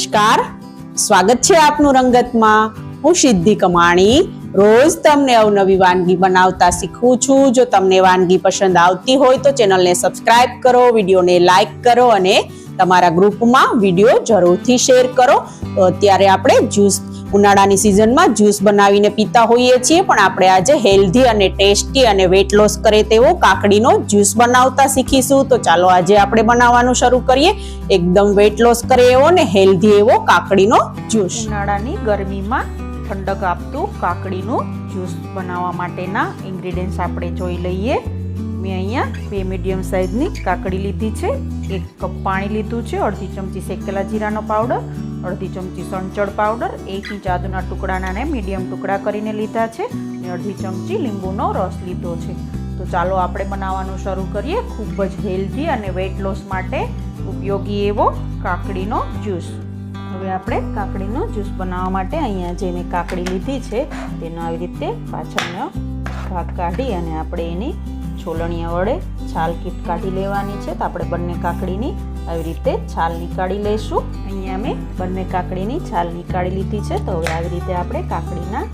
નમસ્કાર. સ્વાગત છે આપનું રંગતમાં. હું સિદ્ધિ કમાણી. રોજ તમને અવનવી વાનગી બનાવતા શીખવું છું. જો તમને વાનગી પસંદ આવતી હોય તો ચેનલને સબસ્ક્રાઇબ કરો, વિડીયોને લાઇક કરો અને તમારા ગ્રુપમાં વીડિયો જરૂરથી શેર કરો. અત્યારે આપણે જ્યુસ ઉનાળાની સિઝનમાં જ્યુસ બનાવીને પીતા હોઈએ છીએ, પણ આપણે આજે હેલ્ધી અને ટેસ્ટી અને વેટ લોસ કરે તેવો કાકડીનો જ્યુસ બનાવતા શીખીશું. તો ચાલો આજે આપણે બનાવવાનું શરૂ કરીએ. એકદમ વેટ લોસ કરે એવો ને હેલ્ધી એવો કાકડીનો જ્યુસ. ઉનાળાની ગરમીમાં ઠંડક આપતું કાકડીનું જ્યુસ બનાવવા માટેના ઇન્ગ્રીડિયન્ટ્સ આપણે જોઈ લઈએ. મેં અહીંયા બે મીડિયમ સાઇઝની કાકડી લીધી છે, એક કપ પાણી લીધું છે, અડધી ચમચી શેકેલા જીરાનો પાવડર અડધી ચમચી સંચળ પાવડર, એક ઇંચ આદુના ટુકડાના મીડિયમ ટુકડા કરીને લીધા છે અને અડધી ચમચી લીંબુનો રસ લીધો છે. તો ચાલો આપણે બનાવવાનું શરૂ કરીએ ખૂબ જ હેલ્ધી અને વેટ લોસ માટે ઉપયોગી એવો કાકડીનો જ્યુસ હવે આપણે કાકડીનો જ્યુસ બનાવવા માટે અહીંયા જે મેં કાકડી લીધી છે તેનો આવી રીતે પાછળનો ભાગ કાઢી અને આપણે એની છોલણીયા વડે છાલ કીટ કાઢી લેવાની છે. તો આપણે બંને કાકડીની આવી રીતે છાલ નીકાળી લઈશું. અહીંયા મેં બંને કાકડીની છાલ નીકાળી લીધી છે. તો હવે આવી રીતે આપણે કાકડીના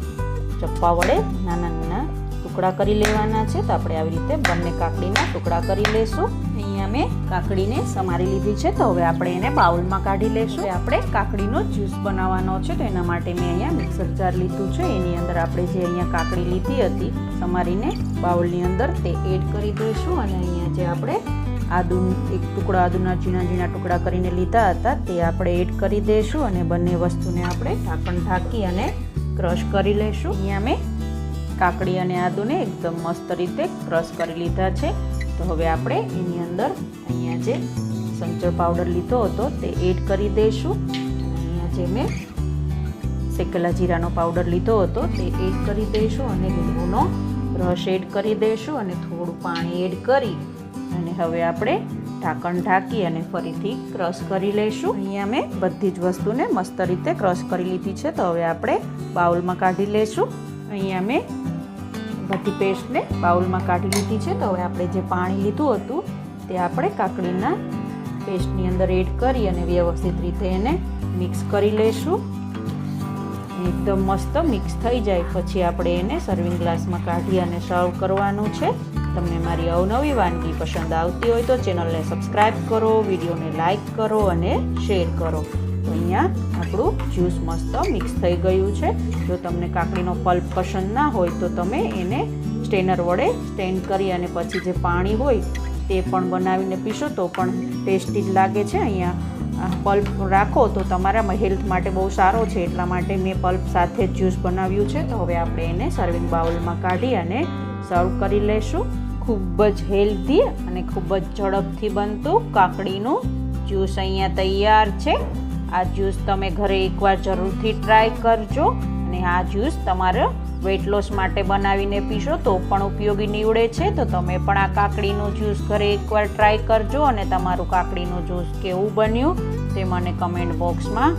ચપ્પા વડે નાના નાના ટુકડા કરી લેવાના છે. તો આપણે આવી રીતે બંને કાકડીના ટુકડા કરી લઈશું. અહીંયા મેં કાકડીને સમારી લીધી છે. તો હવે આપણે એને બાઉલમાં કાઢી લઈશું. આપણે કાકડીનો જ્યુસ બનાવવાનો છે. તો એના માટે મેં અહીંયા મિક્સર જાર લીધું છે. એની અંદર આપણે જે અહીંયા કાકડી લીધી હતી, સમારીને બાઉલની અંદર તે એડ કરી દઈશું. અને અહીંયા જે આપણે આદુ એક ટુકડા આદુના ઝીણા ઝીણા ટુકડા કરીને લીધા હતા. તે આપણે એડ કરી દઈશું અને બંને વસ્તુને આપણે ઢાંકણ ઢાંકી અને ક્રશ કરી લઈશું અહીંયા મેં કાકડી અને આદુને એકદમ મસ્ત રીતે ક્રશ કરી લીધા છે. તો હવે આપણે એની અંદર અહીંયા જે સંચળ પાવડર લીધો હતો તે એડ કરી દઈશું અહીંયા જે મેં શેકેલા જીરાનો પાવડર લીધો હતો તે એડ કરી દઈશું અને લીંબુનો રસ એડ કરી દઈશું અને થોડું પાણી એડ કરી હવે આપણે ઢાંકણ ઢાંકી અને ફરીથી ક્રશ કરી લઈશું. અહીંયા મેં બધી જ વસ્તુને મસ્ત રીતે ક્રશ કરી લીધી છે, તો હવે આપણે બાઉલમાં કાઢી લઈશું. અહીંયા મેં બધી પેસ્ટને બાઉલમાં કાઢી લીધી છે, તો હવે આપણે જે પાણી લીધું હતું, તે આપણે કાકડીના પેસ્ટની અંદર એડ કરી અને વ્યવસ્થિત રીતે એને મિક્સ કરી લઈશું. એકદમ મસ્ત મિક્સ થઈ જાય, પછી આપણે એને સર્વિંગ ગ્લાસમાં કાઢી અને સર્વ કરવાનું છે. તમને મારી અવનવી વાનગી પસંદ આવતી હોય તો ચેનલને સબસ્ક્રાઈબ કરો, વિડીયોને લાઇક કરો અને શેર કરો. તો અહીંયા આપણું જ્યુસ મસ્ત મિક્સ થઈ ગયું છે. જો તમને કાકડીનો પલ્પ પસંદ ના હોય તો તમે એને સ્ટેનર વડે સ્ટેન્ડ કરી અને પછી જે પાણી હોય તે પણ બનાવીને પીશો તો પણ ટેસ્ટી જ લાગે છે. અહીંયા પલ્પ રાખો તો તમારા હેલ્થ માટે બહુ સારો છે. એટલા માટે મેં પલ્પ સાથે જ જ્યુસ બનાવ્યું છે. તો હવે આપણે એને સર્વિંગ બાઉલમાં કાઢી અને સર્વ કરી લઈશું ખૂબ જ હેલ્ધી અને ખૂબ જ ઝડપથી બનતું કાકડીનું જ્યુસ અહીંયા તૈયાર છે. આ જ્યુસ તમે ઘરે એકવાર જરૂરથી ટ્રાય કરજો અને આ જ્યુસ તમારે વેટ લોસ માટે બનાવીને પીશો તો પણ ઉપયોગી નીવડે છે. તો તમે પણ આ કાકડીનું જ્યુસ ઘરે એકવાર ટ્રાય કરજો અને તમારું કાકડીનું જ્યુસ કેવું બન્યું તે મને કમેન્ટ બોક્સમાં